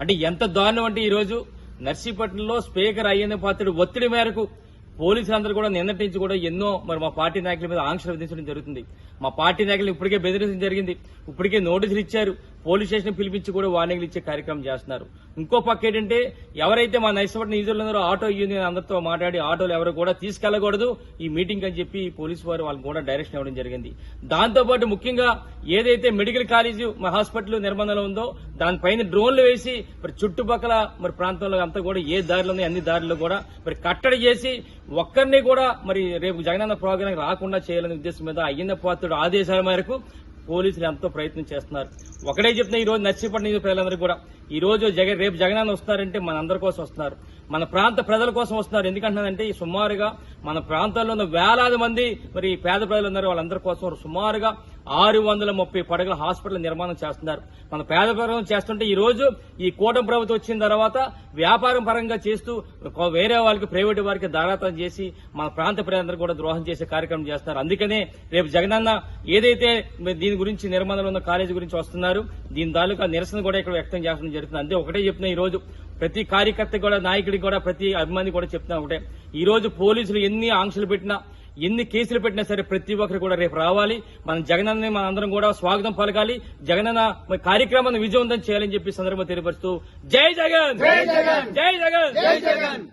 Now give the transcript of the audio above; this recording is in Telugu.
అంటే ఎంత దారుణం అంటే ఈరోజు నర్సీపట్నంలో స్పీకర్ అయ్యేంద్ర పాత్రుడు ఒత్తిడి మేరకు పోలీసులందరూ కూడా నిన్నటి నుంచి కూడా ఎన్నో మరి మా పార్టీ నాయకుల మీద ఆంక్షలు విధించడం జరుగుతుంది. మా పార్టీ నాయకులు ఇప్పటికే బెదిరించడం జరిగింది. ఇప్పటికే నోటీసులు ఇచ్చారు. పోలీస్ స్టేషన్ పిలిపించి కూడా వార్నింగ్లు ఇచ్చే కార్యక్రమం చేస్తున్నారు. ఇంకో పక్క ఏంటంటే ఎవరైతే మా నైస్పట్న నిధులందరూ ఆటో యూనియన్ అందరితో మాట్లాడి ఆటోలు ఎవరు కూడా తీసుకెళ్ళకూడదు ఈ మీటింగ్ అని చెప్పి పోలీసు వారు వాళ్ళకి కూడా డైరెక్షన్ ఇవ్వడం జరిగింది. దాంతోపాటు ముఖ్యంగా ఏదైతే మెడికల్ కాలేజ్ మా హాస్పిటల్ నిర్బంధంలో ఉందో దానిపైన డ్రోన్లు వేసి మరి చుట్టుపక్కల మరి ప్రాంతంలో అంతా కూడా ఏ దారిలో ఉన్నాయి అన్ని దారిలో కూడా మరి కట్టడి చేసి ఒక్కరిని కూడా మరి రేపు జగనన్న ప్రోగ్రాం రాకుండా చేయాలనే ఉద్దేశం మీద అయ్యన్న పాత్రుడు ఆదేశాల మేరకు పోలీసులు ఎంతో ప్రయత్నం చేస్తున్నారు. ఒకటే చెప్తున్నా ఈ రోజు నర్సీపట్నం ప్రజలందరికీ ప్రజలందరూ కూడా ఈ రోజు జగన్ రేపు జగనన్న వస్తున్నారంటే మన అందరి కోసం వస్తున్నారు. మన ప్రాంత ప్రజల కోసం వస్తున్నారు. ఎందుకంటున్నారంటే ఈ సుమారుగా మన ప్రాంతాల్లో ఉన్న వేలాది మంది మరి పేద ప్రజలు ఉన్నారు వాళ్ళందరి కోసం సుమారుగా ఆరు వందల ముప్పై పడగల హాస్పిటల్ నిర్మాణం చేస్తున్నారు. మన పేద పరంగా చేస్తుంటే ఈ రోజు ఈ కూటమి ప్రభుత్వం వచ్చిన తర్వాత వ్యాపారం పరంగా చేస్తూ వేరే వాళ్ళకి ప్రైవేట్ వారికి దారాతం చేసి మన ప్రాంత ప్రజలందరూ కూడా ద్రోహం చేసే కార్యక్రమం చేస్తున్నారు. అందుకనే రేపు జగనన్న ఏదైతే దీని గురించి నిర్మాణంలో ఉన్న కాలేజీ గురించి వస్తున్నారు దీని తాలూకా నిరసన కూడా ఇక్కడ వ్యక్తం చేయడం జరుగుతుంది. అంతే ఒకటే చెప్తున్నా ఈ రోజు. ప్రతి కార్యకర్త కూడా నాయకుడికి కూడా ప్రతి అభిమాని కూడా చెప్తున్నా ఒకటే. ఈ రోజు పోలీసులు ఎన్ని ఆంక్షలు పెట్టినా ఎన్ని కేసులు పెట్టినా సరే ప్రతి ఒక్కరు కూడా రేపు రావాలి. మన జగనన్న మన అందరం కూడా స్వాగతం పలకాలి. జగనన్న కార్యక్రమాన్ని విజయవంతం చేయాలని చెప్పి సందర్భంగా తెలియపరుస్తూ జై జగన్! జై జగన్! జై జగన్! జై జగన్!